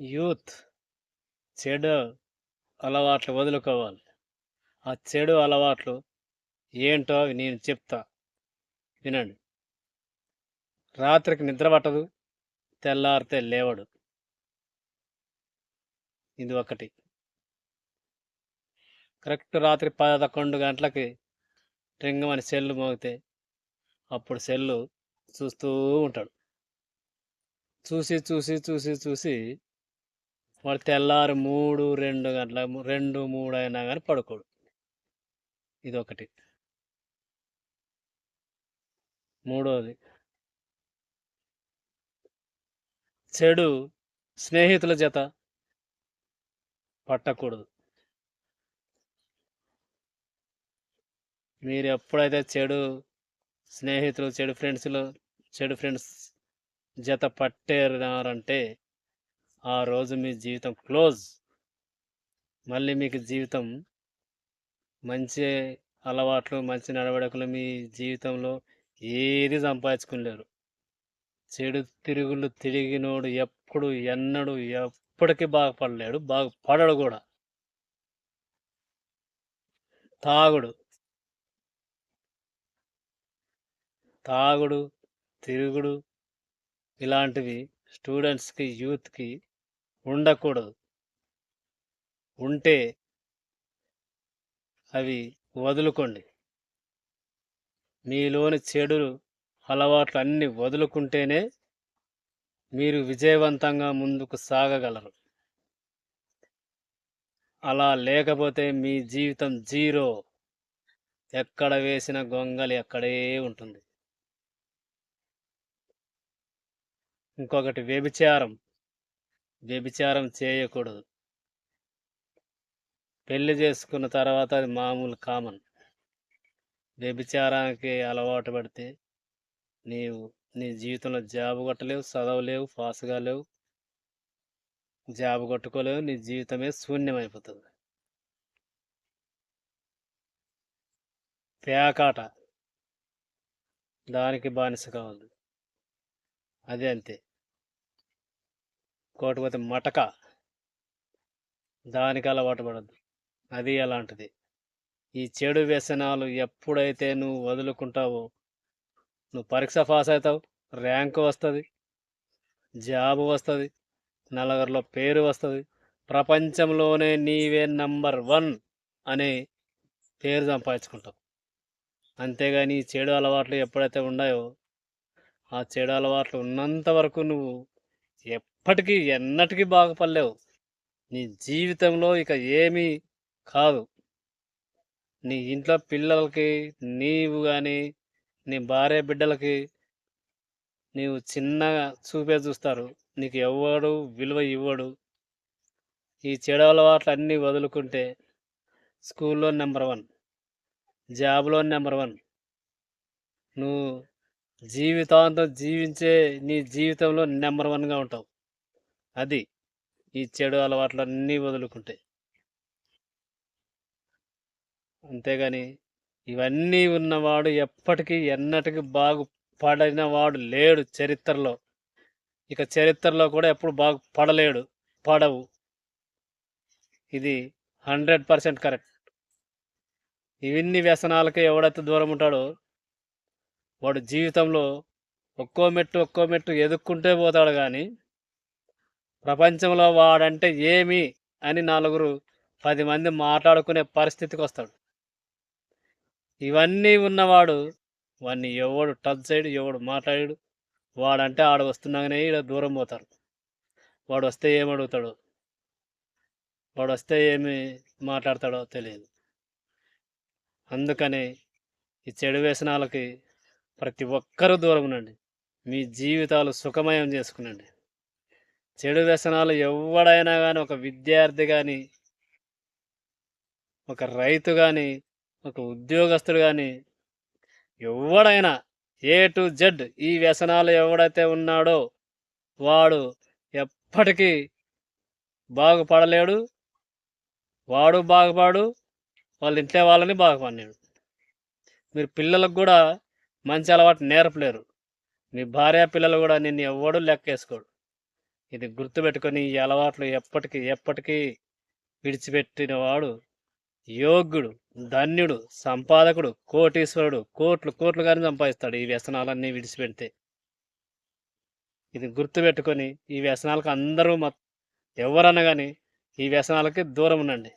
Youth చెడు అలవాట్లు వదులుకోవాలి. ఆ చెడు అలవాట్లు ఏంటో అవి నేను చెప్తా. వినండి. రాత్రికి నిద్ర పట్టదు తెల్లారితే లేవడు. ఇది ఒకటి. కరెక్ట్ రాత్రి పదకొండు గంటలకి రింగమని సెల్లు మోగితే అప్పుడు సెల్లు చూస్తూ ఉంటాడు. చూసి చూసి చూసి చూసి వాడు తెల్లారు మూడు రెండు గంటల రెండు మూడు అయినా కానీ పడుకోడు. ఇది ఒకటి మూడోది. చెడు స్నేహితుల జత పట్టకూడదు. మీరు ఎప్పుడైతే చెడు స్నేహితులు చెడు ఫ్రెండ్స్లో చెడు ఫ్రెండ్స్ జత పట్టారంటే ఆ రోజు మీ జీవితం క్లోజ్. మళ్ళీ మీకు జీవితం మంచి అలవాట్లు మంచి నడవడికలు మీ జీవితంలో ఏది సంపాదించుకోలేరు. చెడు తిరుగులు తిరిగినోడు ఎప్పుడు ఎన్నడు ఎప్పటికీ బాగుపడలేడు బాగుపడడు కూడా. తాగుడు. తాగుడు తిరుగుడు ఇలాంటివి స్టూడెంట్స్కి యూత్కి ఉండకూడదు. ఉంటే అవి వదులుకోండి. మీలోని చెడు అలవాట్లు అన్నీ వదులుకుంటేనే మీరు విజయవంతంగా ముందుకు సాగగలరు. అలా లేకపోతే మీ జీవితం జీరో. ఎక్కడ వేసిన గొంగలి అక్కడే ఉంటుంది. ఇంకొకటి వ్యభిచారం. వ్యభిచారం చేయకూడదు. పెళ్ళి చేసుకున్న తర్వాత అది మామూలు కామన్. వ్యభిచారానికి అలవాటు పడితే నీవు నీ జీవితంలో జాబ్ కొట్టలేవు చదవలేవు పాస్గా లేవు జాబ్ కొట్టుకోలేవు నీ జీవితమే శూన్యమైపోతుంది. పేకాట దానికి బానిస కావాలి అదే అంతే. కోటిపోతే మటక. దానికి అలవాటు పడద్దు. అది అలాంటిది. ఈ చెడు వ్యసనాలు ఎప్పుడైతే నువ్వు వదులుకుంటావో నువ్వు పరీక్ష పాస్ అవుతావు ర్యాంకు వస్తుంది జాబ్ వస్తుంది నలుగురిలో పేరు వస్తుంది ప్రపంచంలోనే నీవే నంబర్ వన్ అనే పేరు సంపాదించుకుంటావు. అంతేగాని ఈ చెడు అలవాట్లు ఎప్పుడైతే ఉన్నాయో ఆ చెడు అలవాట్లు ఉన్నంత వరకు నువ్వు ఎప్పటికీ ఎన్నటికీ బాగుపడలేవు. నీ జీవితంలో ఇక ఏమీ కాదు. నీ ఇంట్లో పిల్లలకి నీవు కానీ నీ భార్య బిడ్డలకి నీవు చిన్నగా చూపే చూస్తారు. నీకు ఎవ్వడు విలువ ఇవ్వడు. ఈ చెడు అలవాట్లు అన్నీ వదులుకుంటే స్కూల్లో నెంబర్ వన్ జాబ్లో నెంబర్ వన్. నువ్వు జీవితాంతం జీవించే నీ జీవితంలో నెంబర్ వన్గా ఉంటావు. అది ఈ చెడు అలవాట్లు అన్నీ వదులుకుంటాయి. అంతేగాని ఇవన్నీ ఉన్నవాడు ఎప్పటికీ ఎన్నటికీ బాగుపడిన వాడు లేడు చరిత్రలో. ఇక చరిత్రలో కూడా ఎప్పుడు బాగుపడలేడు పడవు. ఇది హండ్రెడ్ పర్సెంట్ కరెక్ట్. ఇవన్నీ వ్యసనాలకి ఎవడైతే దూరం ఉంటాడో వాడు జీవితంలో ఒక్కో మెట్టు ఒక్కో మెట్టు ఎదుక్కుంటే పోతాడు కానీ ప్రపంచంలో వాడంటే ఏమి అని నలుగురు పది మంది మాట్లాడుకునే పరిస్థితికి వస్తాడు. ఇవన్నీ ఉన్నవాడు వాడిని ఎవడు టచ్ చేయడు ఎవడు మాట్లాడాడు. వాడంటే ఆడ వస్తున్నాగానే ఈడ దూరం పోతారు వాడు వస్తే ఏమడుగుతాడు వాడు వస్తే ఏమి మాట్లాడతాడో తెలియదు. అందుకని ఈ చెడు వ్యసనాలకి ప్రతి ఒక్కరూ దూరం ఉండండి. మీ జీవితాలు సుఖమయం చేసుకునండి. చెడు వ్యసనాలు ఎవడైనా కానీ ఒక విద్యార్థి కానీ ఒక రైతు కానీ ఒక ఉద్యోగస్తుడు కానీ ఎవడైనా ఏ టు జెడ్ ఈ వ్యసనాలు ఎవడైతే ఉన్నాడో వాడు ఎప్పటికీ బాగుపడలేడు. వాడు బాగుపడు వాళ్ళ ఇంట్లో వాళ్ళని బాగుపడినాడు. మీరు పిల్లలకు కూడా మంచి అలవాటు నేర్పలేరు. మీ భార్య పిల్లలు కూడా నిన్ను ఎవడు లెక్కేసుకోడు. ఇది గుర్తుపెట్టుకొని ఈ అలవాట్లు ఎప్పటికీ ఎప్పటికీ విడిచిపెట్టిన వాడు యోగ్యుడు ధన్యుడు సంపాదకుడు కోటీశ్వరుడు కోట్లు కోట్లు కానీ సంపాదిస్తాడు ఈ వ్యసనాలన్నీ విడిచిపెడితే. ఇది గుర్తుపెట్టుకొని ఈ వ్యసనాలకు అందరూ ఎవరన్నా కానీ ఈ వ్యసనాలకి దూరం ఉండండి.